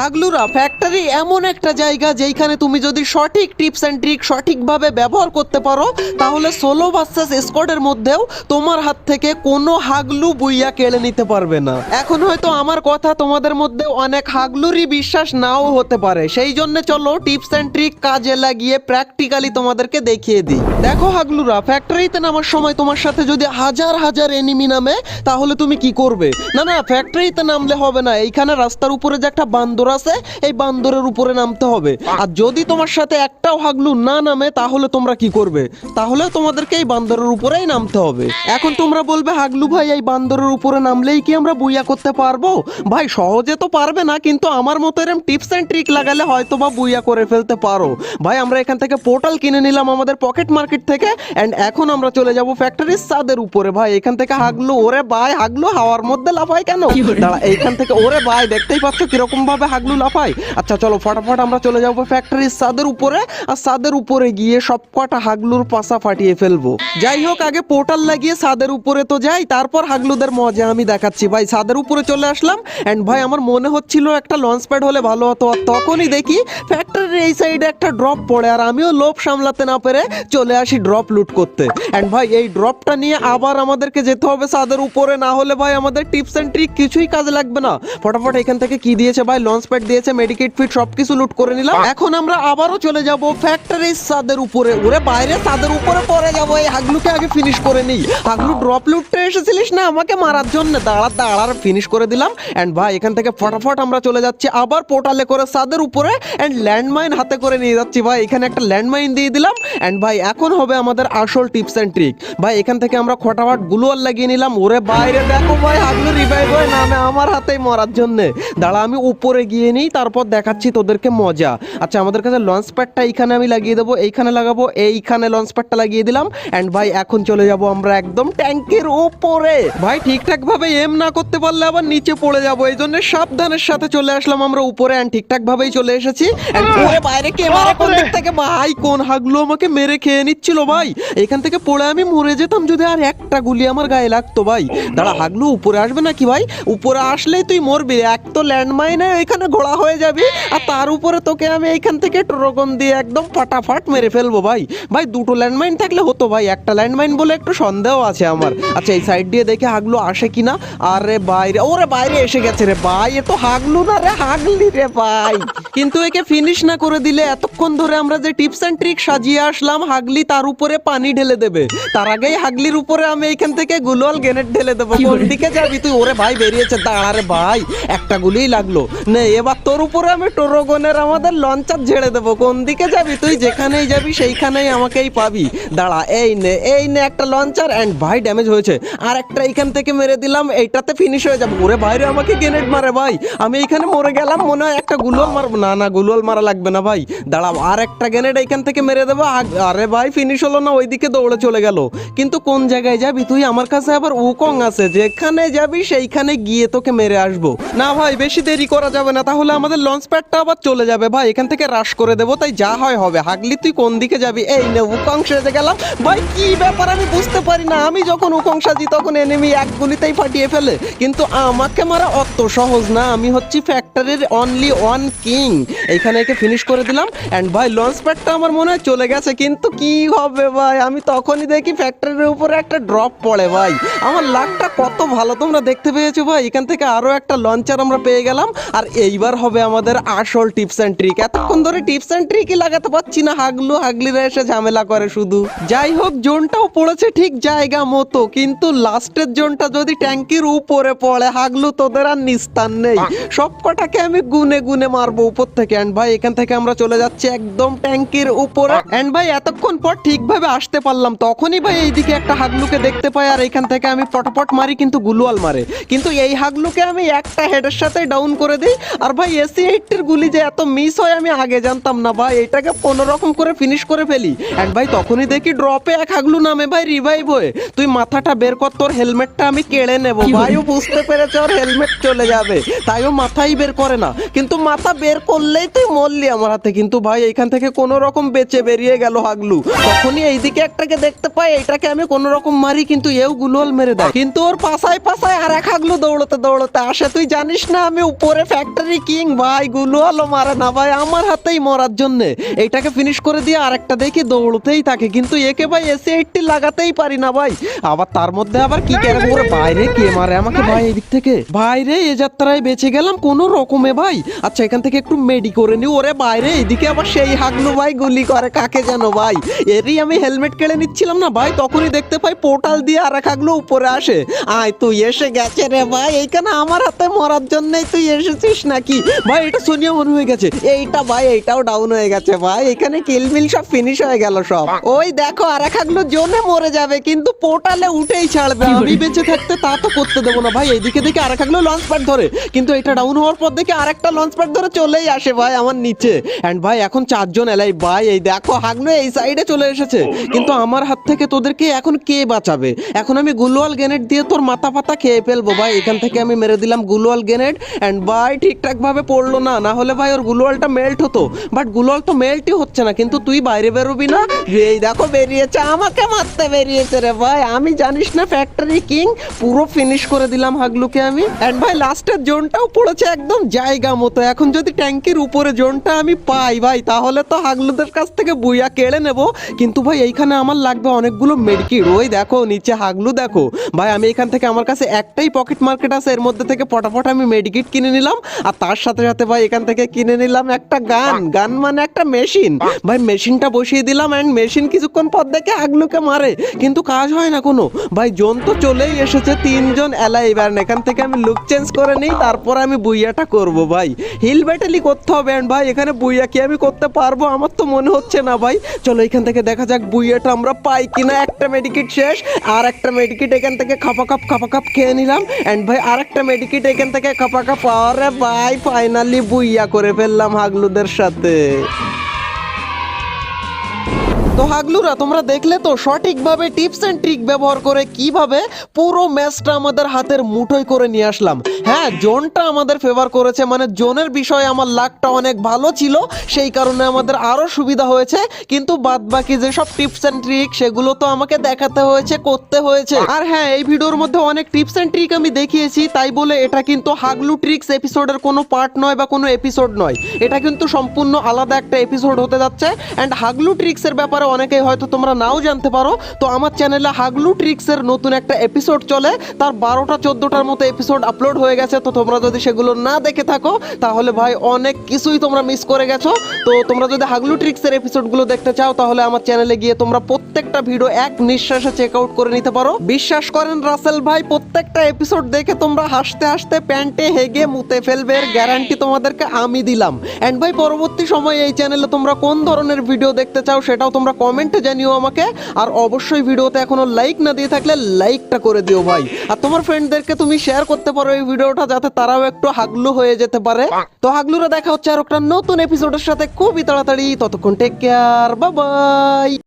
হাগলুরা factory এমন একটা জায়গা যেখানে তুমি যদি সঠিক টিপস অ্যান্ড ট্রিক সঠিকভাবে ব্যবহার করতে পারো, তাহলে সোলো ভার্সেস স্কোয়াডের মধ্যেও তোমার হাত থেকে কোনো হাগলু বুইয়া কেড়ে নিতে পারবে না। এখন হয়তো আমার কথা তোমাদের মধ্যে অনেক হাগলুরই বিশ্বাস নাও হতে পারে। সেই জন্য চলো টিপস অ্যান্ড ট্রিক কাজে লাগিয়ে প্র্যাকটিক্যালি তোমাদেরকে দেখিয়ে দিই। দেখো হাগলুরা ফ্যাক্টরিতে নামার সময় তোমার সাথে যদি হাজার হাজার এনিমি নামে, তাহলে তুমি কি করবে? না না ফ্যাক্টরিতে নামলে হবে না। এইখানে রাস্তার উপরে যে একটা বান্দর আছে এই বান্দরের উপরে নামতে হবে। আর যদি তোমার সাথে একটাও হাগলু না নামে তাহলে তোমরা কি করবে? তাহলে তোমাদেরকে এই বান্দরের উপরেই নামতে হবে। এখন তোমরা বলবে হাগলু ভাই এই বান্দরের উপরে নামলেই কি আমরা বুইয়া করতে পারব? ভাই সহজে তো পারবে না কিন্তু আমার মতো এরকম টিপস এন্ড ট্রিক লাগালে হয়তো বা বুইয়া করে ফেলতে পারো। ভাই আমরা এখান থেকে পোর্টাল কিনে নিলাম আমাদের পকেট মার্কেট থেকে এন্ড এখন আমরা চলে যাব ফ্যাক্টরির ছাদের উপরে। ভাই এখান থেকে হাগলু ওরে ভাই হাগলু হাওয়ার মধ্যে লাফায় কেন? দাঁড়া এইখান থেকে ওরে ভাই দেখতেই পাচ্ছ কীরকম ভাবে হাগলু লাফায় আচ্ছা চলো ফটাফট আমরা চলে যাব ফ্যাক্টরির ছাদের উপরে। আর ছাদের উপরে গিয়ে সব কটা হাগলুর পাশা ফাটিয়ে ফেলব। যাই হোক, আগে পোর্টাল লাগিয়ে ছাদের উপরে তো যাই, তারপর হাগলুদের মজা আমি দেখাচ্ছি। ভাই ছাদের উপরে চলে আসলাম। এন্ড ভাই, আমার মনে হচ্ছিল একটা লঞ্চ প্যাড হলে ভালো হতো। আর তখনই দেখি ফ্যাক্টরির এই সাইডে একটা ড্রপ পড়ে, আর আমিও লোভ সামলাতে না পেরে চলে আসি ড্রপ লুট করতে। এন্ড ভাই, এই ড্রপটা নিয়ে আবার আমাদেরকে যেতে হবে সাদের উপরে। না হলে ভাই, আমাদের টিপস এন্ড ট্রিক কিছুই কাজে লাগবে না। ফটাফট এখান থেকে কি দিয়েছে ভাই লঞ্চ প্যাড দিয়েছে মেডিকেট ফিট সবকিছু লুট করে নিলাম। এখন আমরা আবারও চলে যাব ফ্যাক্টরির ছাদের উপরে। ওরে বাইরে ছাদের উপরে পরে যাব। এই হাগলুকে আগে ফিনিশ করে নিই। হাগলু ড্রপ লুটতে এসেছিলিস না আমাকে মারার জন্য? দাঁড়া দাঁড়ার ফিনিশ করে দিলাম। এন্ড ভাই এখান থেকে ফটাফট আমরা চলে যাচ্ছি আবার পোর্টালে করে ছাদের উপরে। এন্ড ল্যান্ডমাইন হাতে করে নিয়ে যাচ্ছি ভাই। এখানে একটা ল্যান্ডমাইন দিয়ে দিলাম। এন্ড ভাই এখন হবে আমাদের আসল টিপস এন্ড ট্রিক ভাই এখান থেকে আমরা ফটাফট গুলোয়াল লাগিয়ে নিলাম। ওরে বাইরে দেখো ভাই হাগলু রিভাইভ হয় নামে আমার হাতেই মরার জন্য। দাঁড়া আমি উপরে গিয়ে নিই তারপর দেখাচ্ছি তোদেরকে মজা। আচ্ছা আমাদের কাছে লঞ্চ প্যাডটা এইখানে আমি লাগিয়ে দেবো এইখানে লাগাবো এইখানে লঞ্চ প্যাডটা লাগিয়ে দিলাম। অ্যান্ড ভাই এখন চলে যাব আমরা একদম ট্যাঙ্কের ওপরে। ভাই ঠিকঠাক ভাবে এম না করতে পারলে আবার নিচে পড়ে যাব এই জন্য সাবধানের সাথে চলে আসলাম আমরা উপরে। অ্যান্ড ঠিকঠাক ভাবেই চলে এসেছি। ওরে বাইরে কে মারে কোন দিক থেকে? ভাই কোন হাগলো আমাকে মেরে খেয়ে নিচ্ছিল ভাই? এখান থেকে পড়ে আমি মরে যেতাম যদি আর একটা গুলি আমার গায়ে লাগতো ভাই। দাঁড়া হাগলু উপরে আসবে নাকি ভাই? উপরে আসলেই তুই মরবি। এক তো ল্যান্ডমাইনে এখানে ঘোড়া হয়ে যাবি আর তার উপরে তোকে আমি এইখান থেকে ট্রোগন দিয়ে একদম ফাটাফাট মেরে ফেলব ভাই। ভাই দুটো ল্যান্ডমাইন থাকলে হতো ভাই। একটা ল্যান্ডমাইন বলে একটু সন্দেহ আছে আমার। আচ্ছা এই সাইড দিয়ে দেখে হাগলু আসে কিনা। আরে বাইরে ওরে বাইরে এসে গেছে রে ভাই। এ তো হাগলু না রে হাগলি রে ভাই। কিন্তু একে ফিনিশ না করে দিলে এতক্ষণ ধরে আমরা যে টিপস এন্ড ট্রিক সাজিয়ে আসলাম হাগলি তার উপরে পানি ঢেলে দেবে। তার আগেই হাগলির উপরে আমি এইখান থেকে গুলোয়াল গ্রেনেড ঢেলে দেবো। কোন দিকে যাবি তুই? ওরে ভাই বেরিয়েছে। দাঁড়া রে ভাই একটা গুলিই লাগল। নে এবার তোর উপরে আমি টোরোগনের আমাদের লঞ্চার ঝেড়ে দেবো। কোন দিকে যাবি? তুই যেখানেই যাবি, সেইখানেই আমাকেই পাবি। দাঁড়া, এই নে এই নে একটা লঞ্চার এন্ড ভাই ড্যামেজ হয়েছে। আর একটা এইখান থেকে মেরে দিলাম, এইটাতে ফিনিশ হয়ে যাবে। ওরে বাইরে আমাকে গ্রেনেড মারে ভাই। আমি এইখানে মরে গেলাম, মনে হয় একটা গুলোয়াল মারবো না না, গুলোয়াল মারা লাগবে না ভাই। দাঁড়াও আর একটা গ্রেনেড এইখান থেকে মেরে দেবো। আরে ভাই ফিনিশ হলো না, ওইদিকে দৌড়ে চলে গেল। কিন্তু কোন জায়গায় যাবি তুই? আমার কাছে আবার উকং আছে। যেখানে যাবি, সেইখানে গিয়ে তোকে মেরে আসব। না ভাই, বেশি দেরি করা যাবে না। তাহলে আমাদের লঞ্চ প্যাডটা আবার চলে যাবে ভাই। এখান থেকে রাশ করে দেবো, তাই যা হয় হবে। হাগলি, তুই কোন দিকে যাবি? এই নে সেজে গেলাম। ভাই, কি ব্যাপার? আমি বুঝতে পারি না। আমি যখন উকং সাজি, তখন এনিমি এক গুলিতেই ফাটিয়ে ফেলে। কিন্তু আমাকে মারা অত সহজ না। আমি হচ্ছি ফ্যাক্টরির অনলি ওয়ান কিং এইখানে একে ফিনিশ করে দিলাম। অ্যান্ড ভাই লঞ্চ প্যাডটা আমার মনে হয় চলে গেছে। কিন্তু কি হবে ভাই? আমি তখনই দেখি ফ্যাক্টরির উপরে একটা ড্রপ পড়ে ভাই। আমার লাকটা কত ভালো, তোমরা দেখতে পেয়েছ ভাই। এখান থেকে আরও একটা লঞ্চার আমরা পেয়ে গেলাম। আর এইবার হবে আমাদের আসল টিপস এন্ড ট্রিক এতক্ষণ ধরে টিপস এন্ড ট্রিকই লাগাতে পারছি না, হাগলু হাগলিরা এসে ঝামেলা করে শুধু। যাই হোক, জোনটাও পড়েছে ঠিক জায়গা মতো, কিন্তু লাস্টের জোনটা যদি ট্যাঙ্কির উপরে পড়ে, হাগলু তোদের আর নিস্তার নেই। সব কটাকে আমি গুনে গুনে মারবো উপর থেকে। এন্ড ভাই, এখান থেকে আমরা চলে যাচ্ছি একদম ট্যাঙ্কির উপরে। এন্ড ভাই, এতক্ষণ পর ঠিকভাবে আসতে পারলাম। তখনই ভাই এইদিকে একটা হাগলুকে দেখতে পাই, আর এখান থেকে আমি পটপট মারি, কিন্তু গুলুয়াল মারে। কিন্তু এই হাগলুকে আমি একটা হেডের সাথে ডাউন করে দিই আর ভাই এসি এইটের গুলি যে এত মিস হয় আমি আগে জানতাম না ভাই। এটাকে কোনো রকম করে ফিনিশ করে ফেলি। এন্ড ভাই তখনই দেখি ড্রপে এক হাগলু নামে ভাই রিভাইভ হয়ে। তুই মাথাটা বের কর তোর হেলমেটটা আমি কেড়ে নেব। ভাইও বুঝতে পেরেছে ওর হেলমেট চলে যাবে। তাই ও মাথাই বের করে না। কিন্তু মাথা বের করলেই তুই মরলি আমার হাতে। কিন্তু ভাই এইখান থেকে কোনো রকম বেঁচে বেরিয়ে গেল হাগলু তখনই এইদিকে একটাকে দেখতে পাই এটাকে আমি কোনো রকম মারি কিন্তু এও গুলোল মেরে দেয়। কিন্তু ওর পাশায় পাশায় আর এক হাগলু দৌড়তে দৌড়তে আসে। তুই জানিস না আমি উপরে ফ্যাক্টরি কিং ভাই, গুলো আলো মারে না ভাই, আমার হাতেই মরার জন্য। ফিনিশ করে দিয়ে আরেকটা দেখি, দৌড়তেই থাকে, কিন্তু একে ভাই এসি এইটটি লাগাতেই পারি না ভাই। আবার তার মধ্যে আবার কি বাইরে কে মারে আমাকে ভাই এদিক থেকে? বাইরে এ যাত্রায় বেঁচে গেলাম রকমে ভাই। আচ্ছা এখান থেকে একটু মেডি করে নি ওরে বাইরে এদিকে আবার সেই হাগলু ভাই গুলি করে, কাকে যেন ভাই। এরই আমি হেলমেট কেড়ে নিচ্ছিলাম না ভাই, তখনই দেখতে পাই পোর্টাল দিয়ে আর এক হাগলু উপরে আসে। আয়, তুই এসে গেছে রে ভাই, এইখানে আমার হাতে মরার জন্যই তুই এসেছিস নাকি? ভাই, এটা সোনিয়া মনে হয়ে গেছে। এইটা ভাই, এইটাও ডাউন হয়ে গেছে ভাই। এখানে কিলমিল সব ফিনিশ হয়ে গেল সব। ওই দেখো আর এক হাগলু জোনে মরে যাবে, কিন্তু পোর্টালে উঠেই ছাড়বে। আমি বেঁচে থাকতে তা তো করতে দেবো না ভাই। এইদিকে দেখে আর এক হাগলু লঞ্চ প্যাড ধরে। কিন্তু এটা ডাউন হওয়ার পর দেখে আরেকটা লঞ্চ প্যাড ধরে চলেই আসে ভাই আমার নিচে। এন্ড ভাই, এখন চারজন এলাই ভাই। এই দেখো, হাগলু এই সাইডে চলে এসেছে। কিন্তু আমার হাত থেকে তোদেরকে এখন কে বাঁচাবে? এখন আমি গুলোয়াল গ্রেনেড দিয়ে তোর মাথা পাতা খেয়ে ফেলব ভাই। এখান থেকে আমি মেরে দিলাম গুলোয়াল গ্রেনেড এন্ড ভাই, ঠিকঠাক ভাবে পড়ল না না হলে ভাই ওর গুলোয়ালটা মেল্ট হতো। বাট গুলোয়াল তো মেল্টই হচ্ছে না, কিন্তু তুই বাইরে বেরোবি না? এই দেখো বেরিয়েছে, আমাকে মারতে বেরিয়েছে রে ভাই। আমি জানিস না ফ্যাক্টরি কিং পুরো ফিনিশ করে দিলাম হাগলুকে আমি। এন্ড ভাই লাস্টের জোনটাও পড়েছে একদম জায়গা মতো। এখন যদি ট্যাঙ্কির উপরে জোনটা আমি পাই ভাই, তাহলে তো হাগলুদের কাছ থেকে বুইয়া কেড়ে নেব। কিন্তু ভাই এইখানে আমার লাগবে অনেকগুলো মেডকিট ওই দেখো, নিচে হাগলু দেখো। ভাই আমি এখান থেকে আমার কাছে একটাই পকেট মার্কেট আছে, এর মধ্যে থেকে পটাপট আমি মেডিকিট কিনে নিলাম। আর তার সাথে সাথে ভাই এখান থেকে কিনে নিলাম একটা গান। গান মানে একটা মেশিন। ভাই মেশিনটা বসিয়ে দিলাম এন্ড মেশিন কিছুক্ষণ পর দেখে হাগলুকে মারে। কিন্তু কাজ হয় না কোনো। ভাই জোন তো চলেই এসেছে তিনজন এলাই এবার এখান থেকে আমি লুক চেঞ্জ করে নিই তারপর আমি বুইয়াটা করব ভাই। হিল ব্যাটেলি করতে হবে অ্যান্ড ভাই এখানে বুইয়া কি আমি করতে পারব আমার তো মনে হচ্ছে না ভাই। চলো এখান থেকে দেখা যাক বুইয়াটা আমরা পাই কিনা। একটা মেডিকিট শেষ আর একটা মেডিকিট এখান থেকে খাপা কাপ খাপা কাপ খেয়ে নিলাম। এন্ড ভাই আর একটা মেডিকিট এখান থেকে খাপা কাপ আরে ভাই ফাইনালি বুইয়া করে ফেললাম হাগলুদের সাথে। তো হাগলুরা, তোমরা দেখলে তো সঠিকভাবে টিপস এন্ড ট্রিক ব্যবহার করে কীভাবে পুরো ম্যাচটা আমাদের হাতের মুঠোয় করে নিয়ে আসলাম। হ্যাঁ জোনটা আমাদের ফেভার করেছে মানে জোনের বিষয়ে আমার লাকটা অনেক ভালো ছিল, সেই কারণে আমাদের আরও সুবিধা হয়েছে, কিন্তু বাদ বাকি যেসব টিপস এন্ড ট্রিক, সেগুলো তো আমাকে দেখাতে হয়েছে, করতে হয়েছে। আর হ্যাঁ এই ভিডিওর মধ্যে অনেক টিপস এন্ড ট্রিক আমি দেখিয়েছি, তাই বলে এটা কিন্তু হাগলু ট্রিক্স এপিসোডের কোনো পার্ট নয় বা কোনো এপিসোড নয়। এটা কিন্তু সম্পূর্ণ আলাদা একটা এপিসোড হতে যাচ্ছে অ্যান্ড হাগলু ট্রিক্সের ব্যাপারে অনেকেই হয়তো তোমরা নাও জানতে পারো, তো আমার চ্যানেলে হাগলু ট্রিক্সের নতুন একটা এপিসোড চলে। তার বারোটা, চোদ্দটার মতো এপিসোড আপলোড হয়ে গেছে, তো তোমরা যদি সেগুলো না দেখে থাকো, তাহলে ভাই অনেক কিছুই তোমরা মিস করে গেছো। তো তোমরা যদি হাগলু ট্রিক্সের এপিসোডগুলো দেখতে চাও, তাহলে আমার চ্যানেলে গিয়ে তোমরা প্রত্যেকটা ভিডিও এক নিঃশ্বাসে চেক আউট করে নিতে পারো। বিশ্বাস করেন রাসেল ভাই, প্রত্যেকটা এপিসোড দেখে তোমরা হাসতে হাসতে প্যান্টে হেগে মুতে ফেলবে গ্যারান্টি তোমাদেরকে আমি দিলাম। এন্ড ভাই, পরবর্তী সময়ে এই চ্যানেলে তোমরা কোন ধরনের ভিডিও দেখতে চাও, সেটাও তোমরা কমেন্টে জানিও আমাকে। আর অবশ্যই ভিডিওতে এখনও লাইক না দিয়ে থাকলে লাইকটা করে দিও ভাই। আর তোমার ফ্রেন্ডদেরকে তুমি শেয়ার করতে পারো এই ভিডিওটা যাতে তারাও একটু হাগলু হয়ে যেতে পারে। তো হাগলুরা দেখা হচ্ছে আর একটা নতুন এপিসোডের সাথে খুবই তাড়াতাড়ি। ততক্ষণ টেক কেয়ার বাই